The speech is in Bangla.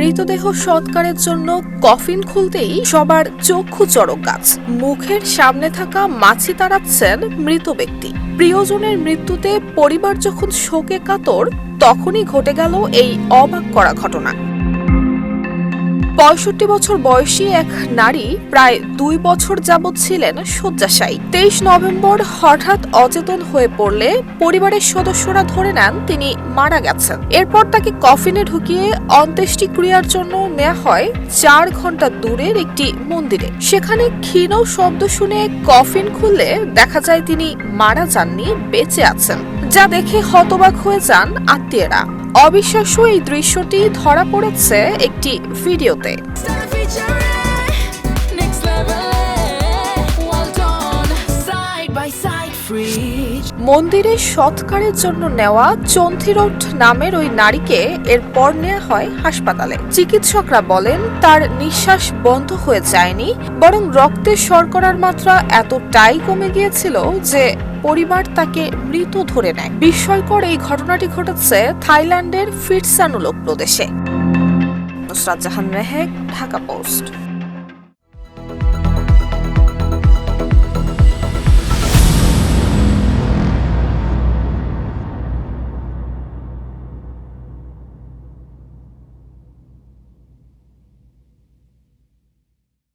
মৃতদেহ সৎকারের জন্য কফিন খুলতেই সবার চক্ষু চড়ক গাছ। মুখের সামনে থাকা মাছি তাড়াচ্ছেন মৃত ব্যক্তি। প্রিয়জনের মৃত্যুতে পরিবার যখন শোকে কাতর, তখনই ঘটে গেল এই অবাক করা ঘটনা। পঁয়ষট্টি বছর বয়সী এক নারী প্রায় দুই বছর যাবৎ ছিলেন শয্যাশায়ী। তেইশ নভেম্বর হঠাৎ অচেতন হয়ে পড়লে পরিবারের সদস্যরা ধরে নেন তিনি মারা গেছেন। এরপর তাকে কফিনে ঢুকিয়ে অন্ত্যেষ্টিক্রিয়ার জন্য নেওয়া হয় চার ঘণ্টা দূরের একটি মন্দিরে। সেখানে ক্ষীণ শব্দ শুনে কফিন খুললে দেখা যায় তিনি মারা যাননি, বেঁচে আছেন। যা দেখে হতবাক হয়ে যান আত্মীয়রা। অবিশ্বাস্য এই দৃশ্যটি ধরা পড়েছে একটি ভিডিওতে। Free মন্দিরে সৎকারের জন্য নেওয়া চন্থিরোড নামের ওই নারীকে এরপর নেওয়া হয় হাসপাতালে। চিকিৎসকরা বলেন, তার নিঃশ্বাস বন্ধ হয়ে যায়নি, বরং রক্তের শর্করার মাত্রা এতটাই কমে গিয়েছিল যে পরিবার তাকে মৃত ধরে নেয়। বিস্ময়কর এই ঘটনাটি ঘটেছে থাইল্যান্ডের ফিটসানুলোক প্রদেশে। নুসরাত জাহান মেহেক, ঢাকা পোস্ট।